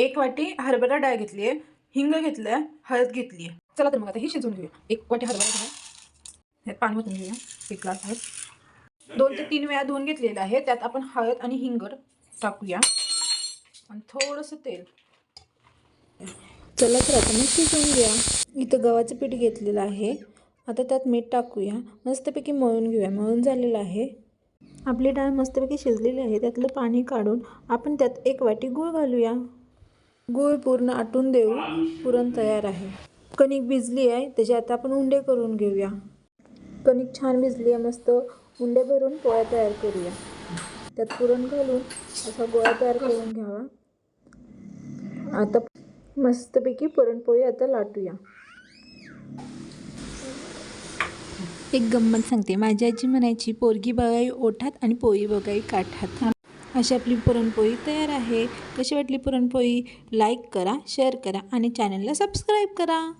एक वाटी हरभरा डाळ घेतली आहे हिंग घेतलं आहे हळद घेतली आहे. चला तर मग आता हे शिजवून घेऊया. एक वाटी हरभरा डाळ. ह्यात पाणी ओतून घेऊया. एक ग्लास हळद. दोन ते तीन वेळा धुवून घेतलेलं आहे. त्यात आपण हळद आणि हिंगर टाकूया. आणि थोडंसं तेल. चला तर आता मी शिजवून घ्या इथं गव्हाचं पीठ घेतलेलं आहे. आता त्यात मीठ टाकूया. मस्तपैकी मळून घेऊया. मळून झालेलं आहे. आपली डाळ मस्तपैकी शिजलेली आहे. त्यातलं पाणी काढून आपण त्यात एक वाटी गूळ घालूया. गूळ पूर्ण आटून देऊ पुरण तयार आहे. कणिक भिजली आहे त्याचे आता आपण उंडे करून घेऊया. कणिक छान भिजली आहे मस्त उंडे भरून पोळ्या तयार करूया. त्यात पुरण घालून असा गोळा तयार करून घ्यावा. आता मस्तपैकी पुरणपोळी आता लाटूया. एक गंमत सांगते. माझी आजी म्हणायची पोरगी बघाई ओठात आणि पोळी बघाई काठात. अशी आपली पुरणपोळी तयार आहे. कशी वाटली पुरणपोळी? लाईक करा शेअर करा आणि चॅनलला सबस्क्राईब करा.